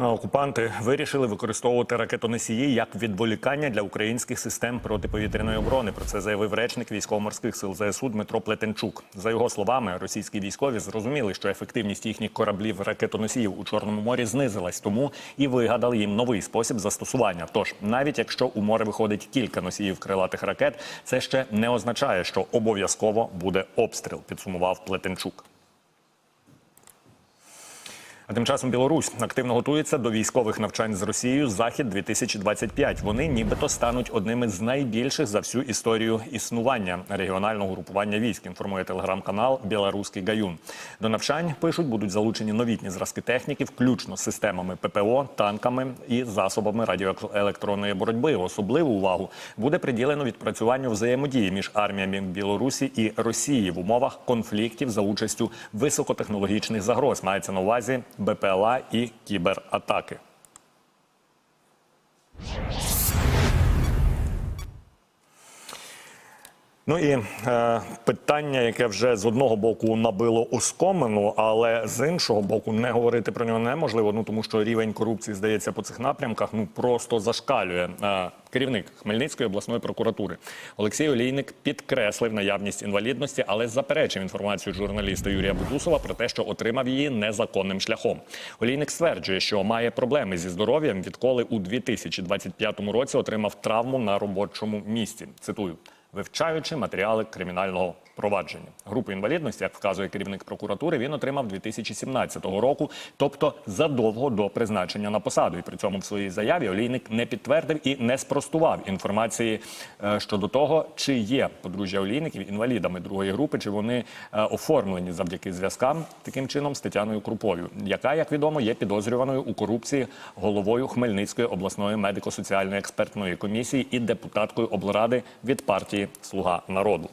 Окупанти вирішили використовувати ракетоносії як відволікання для українських систем протиповітряної оборони. Про це заявив речник військово-морських сил ЗСУ Дмитро Плетенчук. За його словами, російські військові зрозуміли, що ефективність їхніх кораблів ракетоносіїв у Чорному морі знизилась, тому і вигадали їм новий спосіб застосування. Тож, навіть якщо у море виходить кілька носіїв крилатих ракет, це ще не означає, що обов'язково буде обстріл. Підсумував Плетенчук. А тим часом Білорусь активно готується до військових навчань з Росією Захід 2025 Вони нібито стануть одними з найбільших за всю історію існування регіонального групування військ. Інформує телеграм-канал Білоруський Гаюн. До навчань пишуть, будуть залучені новітні зразки техніки, включно з системами ППО, танками і засобами радіоелектронної боротьби. Особливу увагу буде приділено відпрацюванню взаємодії між арміями Білорусі і Росії в умовах конфліктів за участю високотехнологічних загроз. Мається на увазі. БПЛА і кібератаки. Ну і е, питання, яке вже з одного боку набило оскомину, але з іншого боку не говорити про нього неможливо. Ну тому що рівень корупції здається по цих напрямках ну просто зашкалює. Е, керівник Хмельницької обласної прокуратури Олексій Олійник підкреслив наявність інвалідності, але заперечив інформацію журналіста Юрія Будусова про те, що отримав її незаконним шляхом. Олійник стверджує, що має проблеми зі здоров'ям, відколи у 2025 році отримав травму на робочому місці. Цитую вивчаючи матеріали кримінального провадження. Групу інвалідності, як вказує керівник прокуратури, він отримав 2017 року, тобто задовго до призначення на посаду. І при цьому в своїй заяві олійник не підтвердив і не спростував інформації е, щодо того, чи є подружжя олійників інвалідами другої групи, чи вони е, оформлені завдяки зв'язкам таким чином з Тетяною Круповою, яка, як відомо, є підозрюваною у корупції головою Хмельницької обласної медико-соціальної експертної комісії і депутаткою облради від партії Слуга народу.